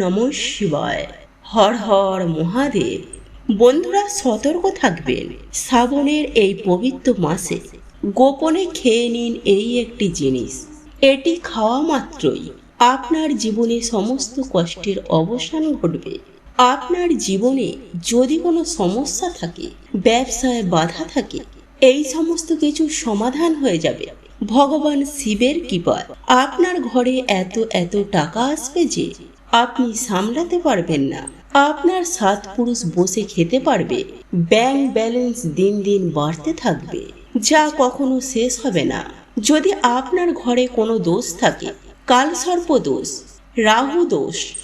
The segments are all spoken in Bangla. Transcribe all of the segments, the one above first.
নম শিবায়। হর হর মহাদেব। বন্ধুরা সতর্ক থাকবেন। শ্রাবণের এই পবিত্র মাসে গোপনে খেয়ে নিন এই একটি জিনিস। এটি খাওয়া মাত্রই আপনার জীবনে সমস্ত কষ্টের অবসান ঘটবে। আপনার জীবনে যদি কোনো সমস্যা থাকে, ব্যবসায় বাধা থাকে, এই সমস্ত কিছু সমাধান হয়ে যাবে। ভগবান শিবের কৃপায় আপনার ঘরে এত এত টাকা আসবে যে আপনি সামলাতে পারবেন না। আপনার সাত পুরুষ বসে খেতে পারবে। ব্যাংক ব্যালেন্স দিন দিন বাড়তে থাকবে। যা কখনো শেষ হবে না। যদি আপনার ঘরে কোনো দোষ থাকে, কালসর্প দোষ, রাহু দোষ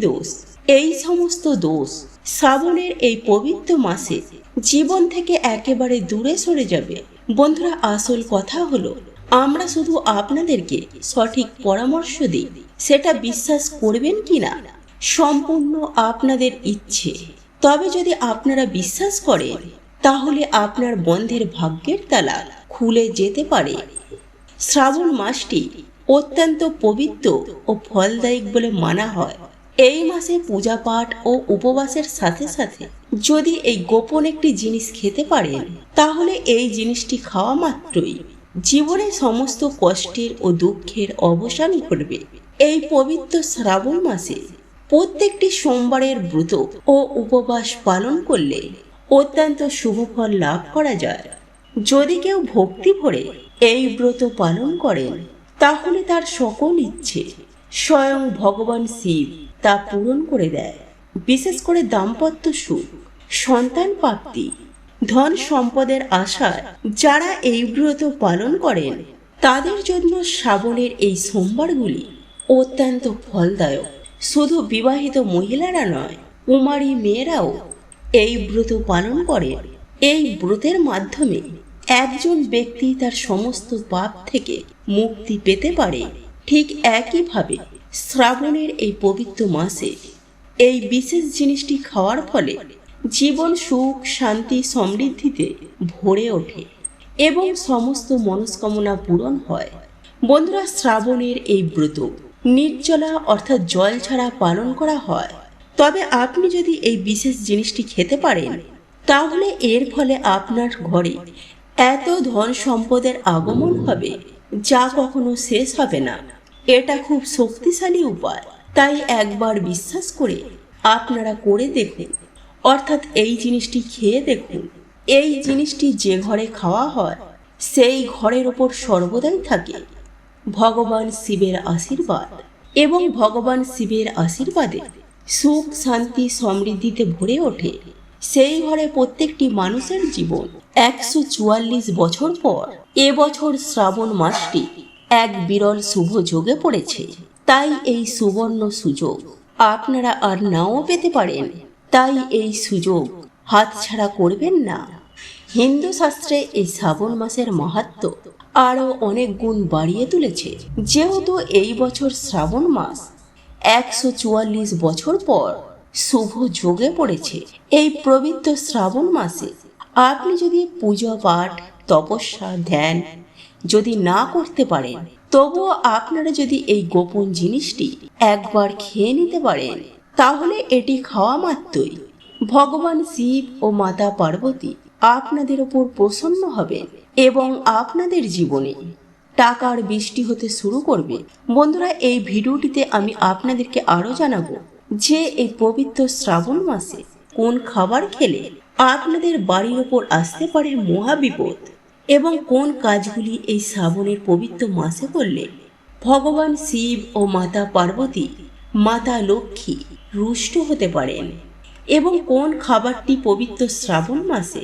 দোষ, এই সমস্ত দোষ শ্রাবণের এই পবিত্র মাসে জীবন থেকে একেবারে দূরে সরে যাবে। বন্ধুরা, আসল কথা হলো, আমরা শুধু আপনাদেরকে সঠিক পরামর্শ দিই। সেটা বিশ্বাস করবেন কি না সম্পূর্ণ আপনাদের ইচ্ছে। তবে যদি আপনারা বিশ্বাস করেন, তাহলে আপনার বন্ধের ভাগ্যের তালা খুলে যেতে পারে। শ্রাবণ মাসটি অত্যন্ত পবিত্র ও ফলদায়ক বলে মানা হয়। এই মাসে পূজা পাঠ ও উপবাসের সাথে সাথে যদি এই গোপন একটি জিনিস খেতে পারেন, তাহলে এই জিনিসটি খাওয়া মাত্রই। জীবনে সমস্ত কষ্টের ও দুঃখের অবসান ঘটবে। এই পবিত্র শ্রাবণ মাসে প্রত্যেকটি সোমবারের ব্রত ও উপবাস পালন করলে অত্যন্ত শুভ ফল লাভ করা যায়। যদি কেউ ভক্তি ভরে এই ব্রত পালন করেন, তাহলে তার সকল ইচ্ছে স্বয়ং ভগবান শিব তা পূরণ করে দেয়। বিশেষ করে দাম্পত্য সুখ, সন্তান প্রাপ্তি, ধন সম্পদের আশায় যারা এই ব্রত পালন করেন, তাদের জন্য শ্রাবণের এই সোমবারগুলি অত্যন্ত ফলদায়ক। শুধু বিবাহিত মহিলারা নয়, কুমারী মেয়েরাও এই ব্রত পালন করে। এই ব্রতের মাধ্যমে একজন ব্যক্তি তার সমস্ত পাপ থেকে মুক্তি পেতে পারে। ঠিক একইভাবে শ্রাবণের এই পবিত্র মাসে এই বিশেষ জিনিসটি খাওয়ার ফলে জীবন সুখ, শান্তি, সমৃদ্ধিতে ভরে ওঠে এবং সমস্ত মনস্কামনা পূরণ হয়। বন্ধুরা, শ্রাবণের এই ব্রত নির্জলা অর্থাৎ জল ছাড়া পালন করা হয়। তবে আপনি যদি এই বিশেষ জিনিসটি খেতে পারেন, তাহলে এর ফলে আপনার ঘরে এত ধন সম্পদের আগমন হবে যা কখনো শেষ হবে না। এটা খুব শক্তিশালী উপায়। তাই একবার বিশ্বাস করে আপনারা করে দেখুন। অর্থাৎ এই জিনিসটি খেয়ে দেখুন। এই জিনিসটি যে ঘরে খাওয়া হয়, সেই ঘরের ওপর সর্বদাই থাকে। ভগবান শিবের আশীর্বাদ এবং ভগবান শিবের আশীর্বাদে সুখ, শান্তি, সমৃদ্ধিতে ভরে ওঠে। সেই ঘরে প্রত্যেকটি মানুষের জীবন একশো চুয়াল্লিশ বছর পর এবছর শ্রাবণ মাসটি এক বিরল শুভ যোগে পড়েছে। তাই এই সুবর্ণ সুযোগ আপনারা আর নাও পেতে পারেন। তাই এই সুযোগ হাতছাড়া করবেন না। হিন্দু শাস্ত্রে এই শ্রাবণ মাসের মাহাত্ম আরও অনেক গুণ বাড়িয়ে তুলেছে। যেহেতু এই বছর শ্রাবণ মাস, একশো চুয়াল্লিশ বছর পর শুভ যোগে পড়েছে। এই পবিত্র শ্রাবণ মাসে আপনি যদি পূজা পাঠ, তপস্যা, ধ্যান যদি না করতে পারেন, তবুও আপনারা যদি এই গোপন জিনিসটি একবার খেয়ে নিতে পারেন, তাহলে এটি খাওয়া মাত্রই। ভগবান শিব ও মাতা পার্বতী আপনাদের ওপর প্রসন্ন হবেন এবং আপনাদের জীবনে টাকার বৃষ্টি হতে শুরু করবে। বন্ধুরা, এই ভিডিওটিতে আমি আপনাদেরকে আরও জানাব যে এই পবিত্র শ্রাবণ মাসে কোন খাবার খেলে আপনাদের বাড়ির ওপর আসতে পারে মহাবিপদ এবং কোন কাজগুলি এই শ্রাবণের পবিত্র মাসে করলে ভগবান শিব ও মাতা পার্বতী, মাতা লক্ষ্মী রুষ্ট হতে পারেন এবং কোন খাবারটি পবিত্র শ্রাবণ মাসে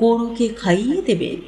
গরুকে খাইয়ে দেবেন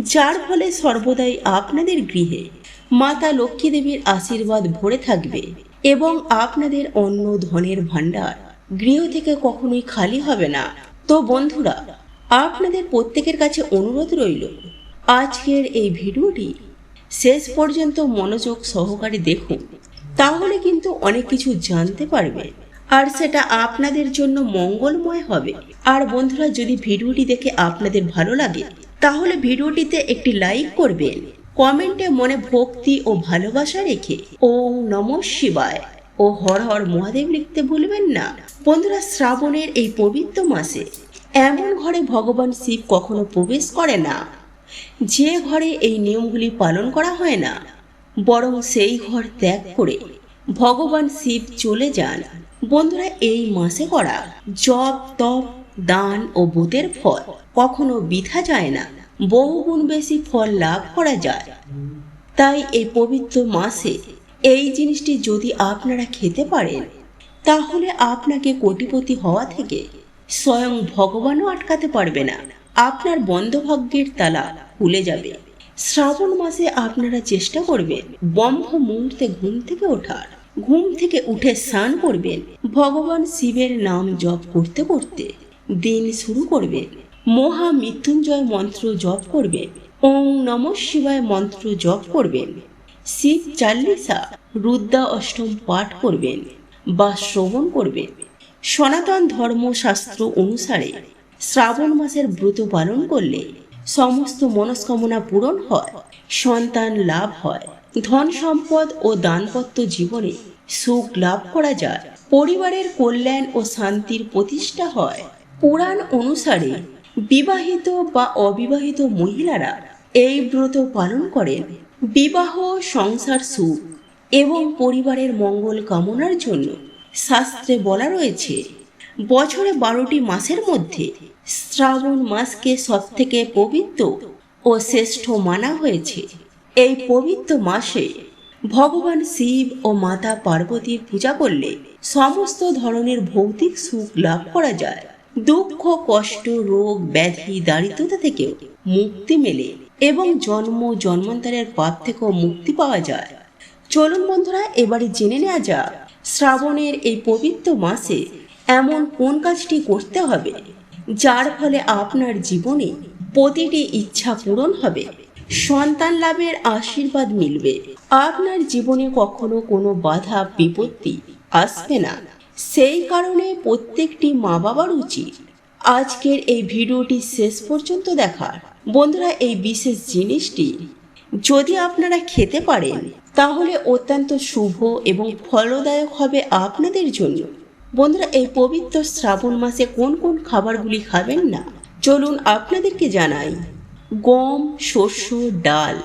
যার ফলে সর্বদাই আপনাদের গৃহে মাতা লক্ষ্মী দেবীর আশীর্বাদ ভরে থাকবে এবং আপনাদের অন্য ধনের ভাণ্ডার গৃহ থেকে কখনোই খালি হবে না। তো বন্ধুরা, আপনাদের প্রত্যেকের কাছে অনুরোধ রইল, আজকের এই ভিডিওটি শেষ পর্যন্ত মনোযোগ সহকারে দেখুন, তাহলে কিন্তু অনেক কিছু জানতে পারবে। আর সেটা আপনাদের জন্য মঙ্গলময় হবে। আর বন্ধুরা, যদি ভিডিওটি দেখে আপনাদের ভালো লাগে, তাহলে ভিডিওটিতে একটি লাইক করবেন। কমেন্টে মনে ভক্তি ও ভালোবাসা রেখে ওম নম শিবায়। ও হর হর মহাদেব লিখতে ভুলবেন না। বন্ধুরা, শ্রাবণের এই পবিত্র মাসে এমন ঘরে ভগবান শিব কখনো প্রবেশ করে না। যে ঘরে এই নিয়মগুলি পালন করা হয় না, বরং সেই ঘর ত্যাগ করে ভগবান শিব চলে যান। বন্ধুরা, এই মাসে করা জপ, তপ দান ও বুতের ফল। কখনো বৃথা যায় না। বহুগুণ বেশি ফল লাভ করা যায়। তাই এই পবিত্র মাসে এই জিনিসটি যদি আপনারা খেতে পারেন, তাহলে আপনাকে কোটিপতি হওয়া থেকে স্বয়ং ভগবানও আটকাতে পারবে না। আপনার বন্ধভাগ্যের তালা খুলে যাবে। শ্রাবণ মাসে আপনারা চেষ্টা করবেন ব্রহ্ম মুহূর্তে ঘুম থেকে ওঠার। ঘুম থেকে উঠে স্নান করবেন। ভগবান শিবের নাম জপ করতে করতে। দিন শুরু করবেন মহা মৃত্যুঞ্জয় মন্ত্র জপ করবেন ওং নম শিবায় মন্ত্র জপ করবেন শিব চাল্লিশা রুদ্রা অষ্টম পাঠ করবেন বা শ্রবণ করবেন সনাতন ধর্মশাস্ত্র অনুসারে শ্রাবণ মাসের ব্রত পালন করলে সমস্ত মনস্কামনা পূরণ হয়, সন্তান লাভ হয়। ধন সম্পদ ও দানপত্য জীবনে সুখ লাভ করা যায়। পরিবারের কল্যাণ ও শান্তির প্রতিষ্ঠা হয়। পুরাণ অনুসারে বিবাহিত বা অবিবাহিত মহিলারা এই ব্রত পালন করেন। বিবাহ, সংসার সুখ এবং পরিবারের মঙ্গল কামনার জন্য শাস্ত্রে বলা রয়েছে, বছরে বারোটি মাসের মধ্যে শ্রাবণ মাসকে সবথেকে পবিত্র ও শ্রেষ্ঠ মানা হয়েছে। এই পবিত্র মাসে ভগবান শিব ও মাতা পার্বতীর পূজা করলে সমস্ত ধরনের ভৌতিক সুখ লাভ করা যায়। দুঃখ, কষ্ট, রোগ, ব্যাধি, দারিদ্রতা থেকেও মুক্তি মেলে এবং জন্ম, জন্মান্তরের পাপ থেকেও মুক্তি পাওয়া যায়। চলুন বন্ধুরা, এবারে জেনে নেওয়া যাক, শ্রাবণের এই পবিত্র মাসে এমন কোন কাজটি করতে হবে, যার ফলে আপনার জীবনে প্রতিটি ইচ্ছা পূরণ হবে, সন্তান লাভের আশীর্বাদ মিলবে। আপনার জীবনে কখনো কোনো বাধা, বিপত্তি আসবে না। সেই কারণে প্রত্যেকটি মা বাবার উচিত আজকের এই ভিডিওটি শেষ পর্যন্ত দেখার। বন্ধুরা, এই বিশেষ জিনিসটি যদি আপনারা খেতে পারেন, তাহলে অত্যন্ত শুভ এবং ফলদায়ক হবে আপনাদের জন্য। বন্ধুরা, এই পবিত্র শ্রাবণ মাসে কোন কোন খাবারগুলি খাবেন না? চলুন আপনাদেরকে জানাই। গম শস্য ডাল,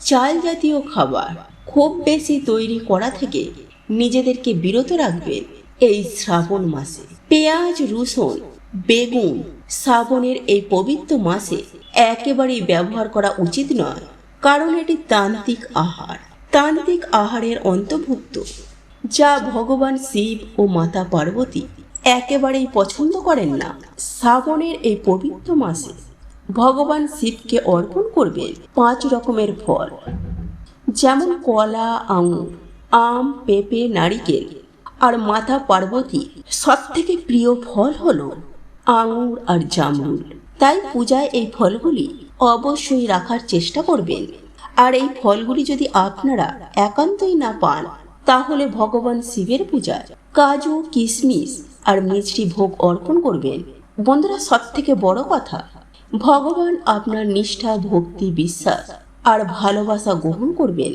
চাল জাতীয় খাবার খুব বেশি তৈরি করা থেকে নিজেদেরকে বিরত রাখবেন। এই শ্রাবণ মাসে পেঁয়াজ, রসুন, বেগুন শ্রাবণের এই পবিত্র মাসে একেবারেই ব্যবহার করা উচিত নয়, কারণ এটি তান্ত্রিক আহার। তান্ত্রিক আহারের অন্তর্ভুক্ত, যা ভগবান শিব ও মাতা পার্বতী একেবারেই পছন্দ করেন না। শ্রাবণের এই পবিত্র মাসে ভগবান শিবকে অর্পণ করবেন পাঁচ রকমের ফল, যেমন কলা, আঙুর, আম, পেঁপে, নারিকেল আর মাতা পার্বতী সব থেকে প্রিয় ফল হলো আঙুর আর জামরুল। তাই পূজায় এই ফলগুলি অবশ্যই রাখার চেষ্টা করবেন। আর এই ফলগুলি যদি আপনারা একান্তই না পান, তাহলে ভগবান শিবের পূজায় কাজু কিশমিশ আর মিষ্টি ভোগ অর্পণ করবেন। বন্ধুরা সব থেকে বড় কথা, ভগবান আপনার নিষ্ঠা, ভক্তি, বিশ্বাস আর ভালোবাসা গ্রহণ করবেন।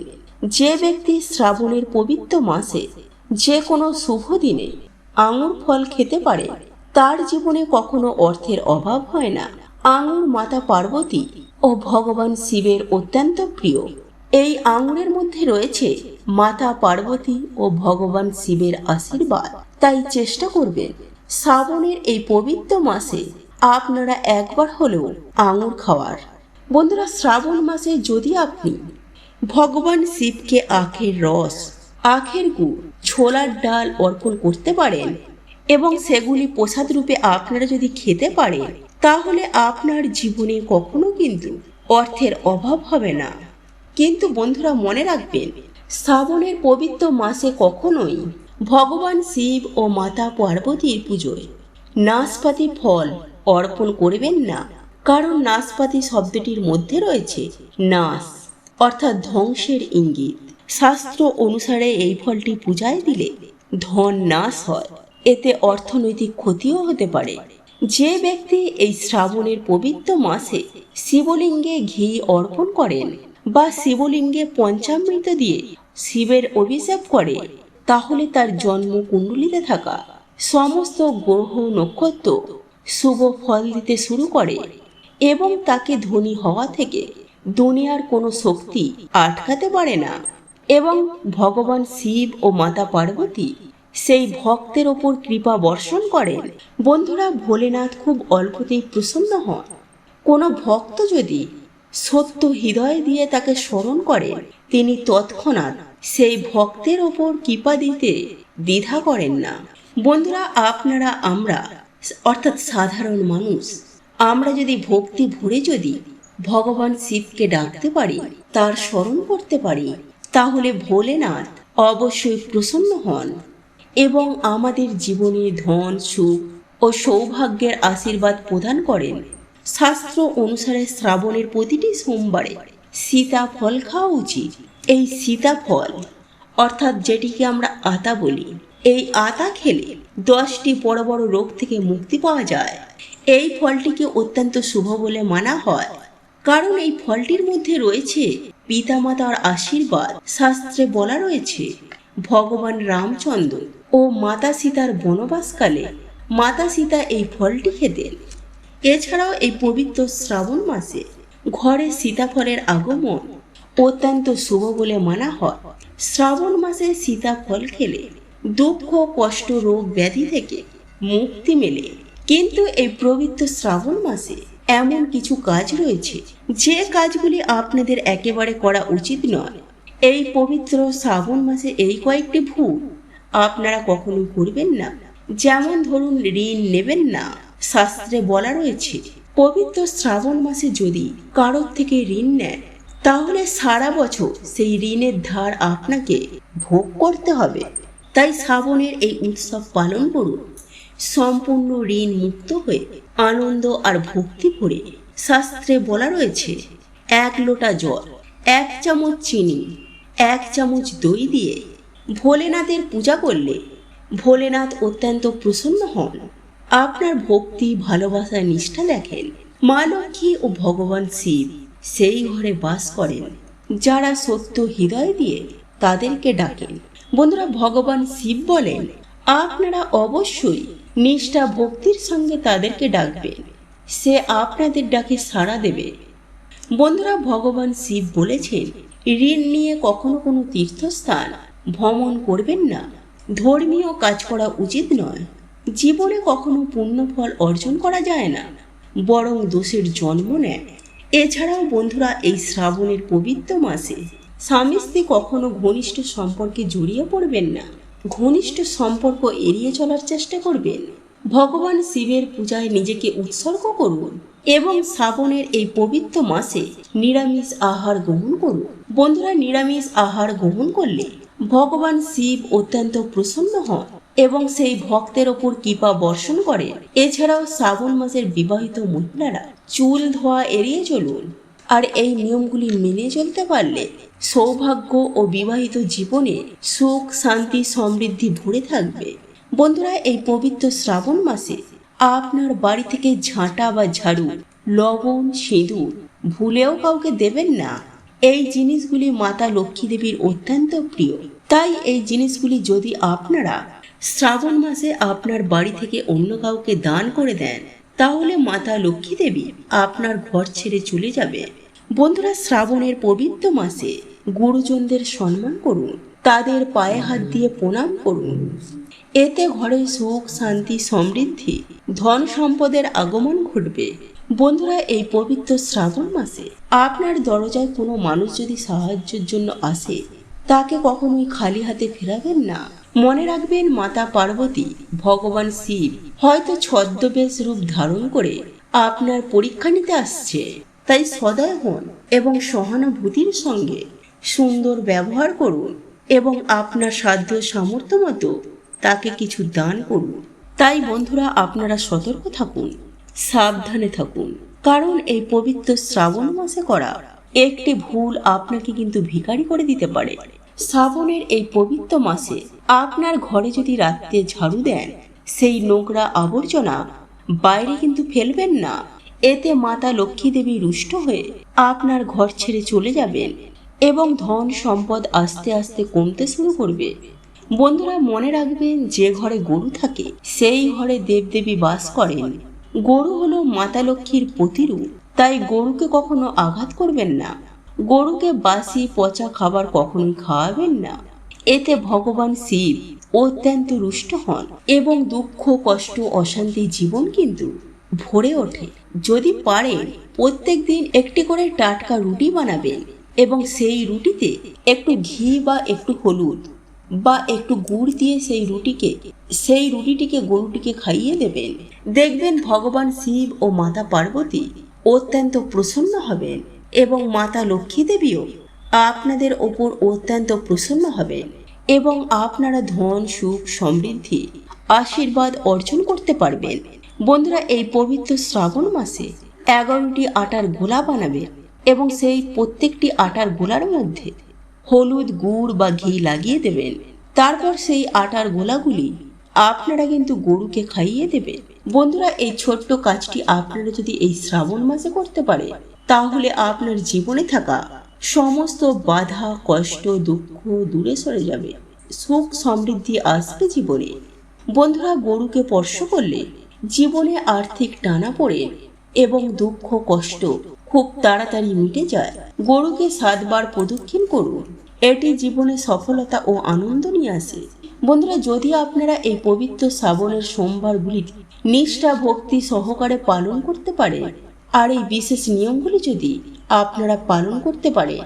যে ব্যক্তি শ্রাবণের পবিত্র মাসে যে কোনো শুভ দিনে আঙুর ফল খেতে পারে। তার জীবনে কখনো অর্থের অভাব হয় না। আঙুর মাতা পার্বতী ও ভগবান শিবের অত্যন্ত প্রিয়। এই আঙুরের মধ্যে রয়েছে মাতা পার্বতী ও ভগবান শিবের আশীর্বাদ। তাই চেষ্টা করবেন। শ্রাবণের এই পবিত্র মাসে আপনারা একবার হলেও আঙুর খাওয়ার। বন্ধুরা, শ্রাবণ মাসে যদি আপনি ভগবান শিবকে আখের রস, আখের গুড় ছোলার ডাল অর্পণ করতে পারেন এবং সেগুলি প্রসাদ রূপে আপনারা যদি খেতে পারেন তাহলে আপনার জীবনে কখনো কিন্তু অর্থের অভাব হবে না। কিন্তু বন্ধুরা মনে রাখবেন, শ্রাবণের পবিত্র মাসে কখনোই ভগবান শিব ও মাতা পার্বতীর পুজোয় নাশপাতি ফল অর্পণ করবেন না। কারণ নাশপাতি শব্দটির মধ্যে রয়েছে নাশ, অর্থাৎ ধ্বংসের ইঙ্গিত। শাস্ত্র অনুসারে এই ফলটি পূজায় দিলে ধন নাশ হয়। এতে অর্থনৈতিক ক্ষতিও হতে পারে। যে ব্যক্তি এই শ্রাবণের পবিত্র মাসে শিবলিঙ্গে ঘি অর্পণ করেন বা শিবলিঙ্গে পঞ্চামৃত দিয়ে শিবের অভিশাপ করে, তাহলে তার জন্ম কুণ্ডলিতে থাকা সমস্ত গ্রহ নক্ষত্র শুভ ফল দিতে শুরু করে এবং তাকে ধনী হওয়া থেকে দুনিয়ার কোনো শক্তি আটকাতে পারে না। এবং ভগবান শিব ও মাতা পার্বতী সেই ভক্তের ওপর কৃপা বর্ষণ করেন। বন্ধুরা, ভোলেনাথ খুব অল্পতেই প্রসন্ন হন। কোনো ভক্ত যদি সত্য হৃদয় দিয়ে তাকে স্মরণ করেন তিনি তৎক্ষণাৎ সেই ভক্তের ওপর কৃপা দিতে দ্বিধা করেন না। বন্ধুরা, আপনারা, আমরা, অর্থাৎ সাধারণ মানুষ, আমরা যদি ভক্তি ভরে যদি ভগবান শিবকে ডাকতে পারি, তার স্মরণ করতে পারি তাহলে ভোলেনাথ অবশ্যই প্রসন্ন হন এবং আমাদের জীবনে ধন, সুখ ও সৌভাগ্যের আশীর্বাদ প্রদান করেন। শাস্ত্র অনুসারে শ্রাবণের প্রতিটি সোমবারে সীতাফল খাওয়া উচিত। এই সীতাফল অর্থাৎ যেটিকে আমরা আতা বলি, এই আতা খেলে দশটি বড় বড় রোগ থেকে মুক্তি পাওয়া যায়। এই ফলটিকে অত্যন্ত শুভ বলে মানা হয়। কারণ এই ফলটির মধ্যে রয়েছে পিতামাতার আশীর্বাদ, শাস্ত্রে বলা রয়েছে, ভগবান রামচন্দ্র ও মাতা সীতার বনবাসকালে মাতা সীতা এই ফলটি খেতেন। এছাড়াও এই পবিত্র শ্রাবণ মাসে ঘরে সীতাফলের আগমন অত্যন্ত শুভ বলে মানা হয়। শ্রাবণ মাসে সীতাফল খেলে দুঃখ, কষ্ট, রোগ, ব্যাধি থেকে মুক্তি মেলে। কিন্তু এই পবিত্র শ্রাবণ মাসে এমন কিছু কাজ রয়েছে, যে কাজগুলি আপনাদের একেবারে করা উচিত নয়। এই পবিত্র শ্রাবণ মাসে এই কয়েকটি ভুল আপনারা কখনো করবেন না। যেমন ধরুন, ঋণ নেবেন না। শাস্ত্রে বলা রয়েছে, পবিত্র শ্রাবণ মাসে যদি কারোর থেকে ঋণ নেন, তাহলে সারা বছর সেই ঋণের ধার আপনাকে ভোগ করতে হবে। তাই শ্রাবণের এই উৎসব পালন করুন। সম্পূর্ণ ঋণ মুক্ত হয়ে আনন্দ আর ভক্তি ভরে শাস্ত্রে বলা রয়েছে, এক লোটা জল, এক চামচ চিনি, এক চামচ দই দিয়ে ভোলেনাথের পূজা করলে ভোলেনাথ অত্যন্ত প্রসন্ন হন। আপনার ভক্তি, ভালোবাসা, নিষ্ঠা দেখেন। মা লক্ষ্মী ও ভগবান শিব সেই ঘরে বাস করেন, যারা সত্য হৃদয় দিয়ে তাদেরকে ডাকেন। বন্ধুরা, ভগবান শিব বলেন আপনারা অবশ্যই নিষ্ঠা ভক্তির সঙ্গে তাদেরকে ডাকবেন। সে আপনাদের ডাকে সাড়া দেবে। বন্ধুরা, ভগবান শিব বলেছেন, ঋণ নিয়ে কখনো কোনো তীর্থস্থান ভ্রমণ করবেন না। ধর্মীয় কাজ করা উচিত নয়। জীবনে কখনো পুণ্যফল অর্জন করা যায় না, বরং দোষের জন্ম নেয়। এছাড়াও বন্ধুরা, এই শ্রাবণের পবিত্র মাসে স্বামী স্ত্রী কখনো ঘনিষ্ঠ সম্পর্কে জড়িয়ে পড়বেন না। ঘনিষ্ঠ সম্পর্ক এড়িয়ে চলার চেষ্টা করবেন। ভগবান শিবের পূজায় নিজেকে উৎসর্গ করুন এবং শ্রাবণের এই পবিত্র মাসে নিরামিষ আহার গ্রহণ করুন। বন্ধুরা, নিরামিষ আহার গ্রহণ করলে ভগবান শিব অত্যন্ত প্রসন্ন হন এবং সেই ভক্তের ওপর কৃপা বর্ষণ করেন। এছাড়াও শ্রাবণ মাসের বিবাহিত মহিলারা চুল ধোয়া এড়িয়ে চলুন। আর এই নিয়মগুলি মেনে চলতে পারলে সৌভাগ্য ও বিবাহিত জীবনে সুখ, শান্তি, সমৃদ্ধি ভরে থাকবে। বন্ধুরা, এই পবিত্র শ্রাবণ মাসে আপনার বাড়ি থেকে ঝাঁটা বা ঝাড়ু, লবণ, সিঁদুর ভুলেও কাউকে দেবেন না। এই জিনিসগুলি মাতা লক্ষ্মী দেবীর অত্যন্ত প্রিয়। তাই এই জিনিসগুলি যদি আপনারা শ্রাবণ মাসে আপনার বাড়ি থেকে অন্য কাউকে দান করে দেন, তাহলে মাতা লক্ষ্মী দেবী আপনার ঘর ছেড়ে চলে যাবে। বন্ধুরা শ্রাবণের পবিত্র মাসে গুরুজনদের সম্মান করুন। তাদের পায়ে হাত দিয়ে প্রণাম করুন। এতে ঘরে সুখ, শান্তি, সমৃদ্ধি, ধন সম্পদের আগমন ঘটবে। বন্ধুরা, এই পবিত্র শ্রাবণ মাসে আপনার দরজায় কোনো মানুষ যদি সাহায্যের জন্য আসে, তাকে কখনোই খালি হাতে ফেরাবেন না। মনে রাখবেন, মাতা পার্বতী, ভগবান শিব হয়তো ছদ্মবেশ রূপ ধারণ করে আপনার পরীক্ষা নিতে আসছে। তাই সদয় হন এবং সহানুভূতির সঙ্গে সুন্দর ব্যবহার করুন এবং আপনার সাধ্য সামর্থ্য মতো তাকে কিছু দান করুন। তাই বন্ধুরা, আপনারা সতর্ক থাকুন, সাবধানে থাকুন, কারণ এই পবিত্র শ্রাবণ মাসে করা একটি ভুল আপনাকে কিন্তু ভিখারি করে দিতে পারে। শ্রাবণের এই পবিত্র মাসে আপনার ঘরে যদি রাত্রে ঝাড়ু দেন, সেই নোংরা আবর্জনা বাইরে কিন্তু ফেলবেন না। এতে মাতা লক্ষ্মী দেবী রুষ্ট হয়ে আপনার ঘর ছেড়ে চলে যাবেন এবং ধন সম্পদ আস্তে আস্তে কমতে শুরু করবে। বন্ধুরা, মনে রাখবেন, যে ঘরে গরু থাকে, সেই ঘরে দেবদেবী বাস করেন। গরু হলো মাতা লক্ষ্মীর প্রতিরূপ, তাই গরুকে কখনো আঘাত করবেন না। গরুকে বাসি পচা খাবার কখনোই খাওয়াবেন না। এতে ভগবান শিব অত্যন্ত রুষ্ট হন এবং দুঃখ, কষ্ট, অশান্তি জীবন কিন্তু ভরে ওঠে। যদি পারেন প্রত্যেক দিন একটি করে টাটকা রুটি বানাবেন এবং সেই রুটিতে একটু ঘি বা একটু হলুদ বা একটু গুড় দিয়ে সেই রুটিকে, সেই রুটিটিকে, গরুটিকে খাইয়ে দেবেন দেখবেন ভগবান শিব ও মাতা পার্বতী অত্যন্ত প্রসন্ন হবেন এবং মাতা লক্ষ্মী দেবীও আপনাদের ওপর অত্যন্ত প্রসন্ন হবেন এবং আপনারা ধন, সুখ, সমৃদ্ধি, আশীর্বাদ অর্জন করতে পারবেন। বন্ধুরা, এই পবিত্র শ্রাবণ মাসে এগারোটি আটার গোলা বানাবে এবং সেই প্রত্যেকটি আটার গোলার মধ্যে হলুদ, গুড় বা ঘি লাগিয়ে দেবেন। তারপর সেই আটার গোলাগুলি আপনারা কিন্তু গরুকে খাইয়ে দেবেন। বন্ধুরা, এই ছোট্ট কাজটি আপনারা যদি এই শ্রাবণ মাসে করতে পারে, তাহলে আপনার জীবনে থাকা সমস্ত বাধা, কষ্ট, দুঃখ দূরে সরে যাবে। সুখ সমৃদ্ধি আসবে জীবনে। বন্ধুরা, গরুকে স্পর্শ করলে জীবনে আর্থিক টানা পড়ে এবং দুঃখ, কষ্ট খুব তাড়াতাড়ি মিটে যায়। গরুকে সাতবার প্রদক্ষিণ করুন। এটি জীবনে সফলতা ও আনন্দ নিয়ে আসে। বন্ধুরা, যদি আপনারা এই পবিত্র শ্রাবণের সোমবারগুলি নিষ্ঠা, ভক্তি সহকারে পালন করতে পারে, আর এই বিশেষ নিয়মগুলি যদি আপনারা পালন করতে পারে,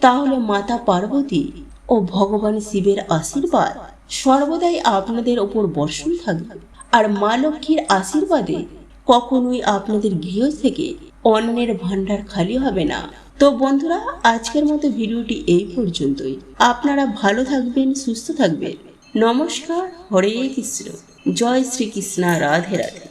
তাহলে মাতা পার্বতী ও ভগবান শিবের আশীর্বাদ সর্বদাই আপনাদের ওপর বর্ষণ থাকবে। আর মা লক্ষ্মীর আশীর্বাদে কখনোই আপনাদের গৃহ থেকে অন্যের ভাণ্ডার খালি হবে না। তো বন্ধুরা, আজকের মতো ভিডিওটি এই পর্যন্তই। আপনারা ভালো থাকবেন, সুস্থ থাকবেন। নমস্কার, হরে কৃষ্ণ। জয় শ্রীকৃষ্ণ, রাধে রাধে।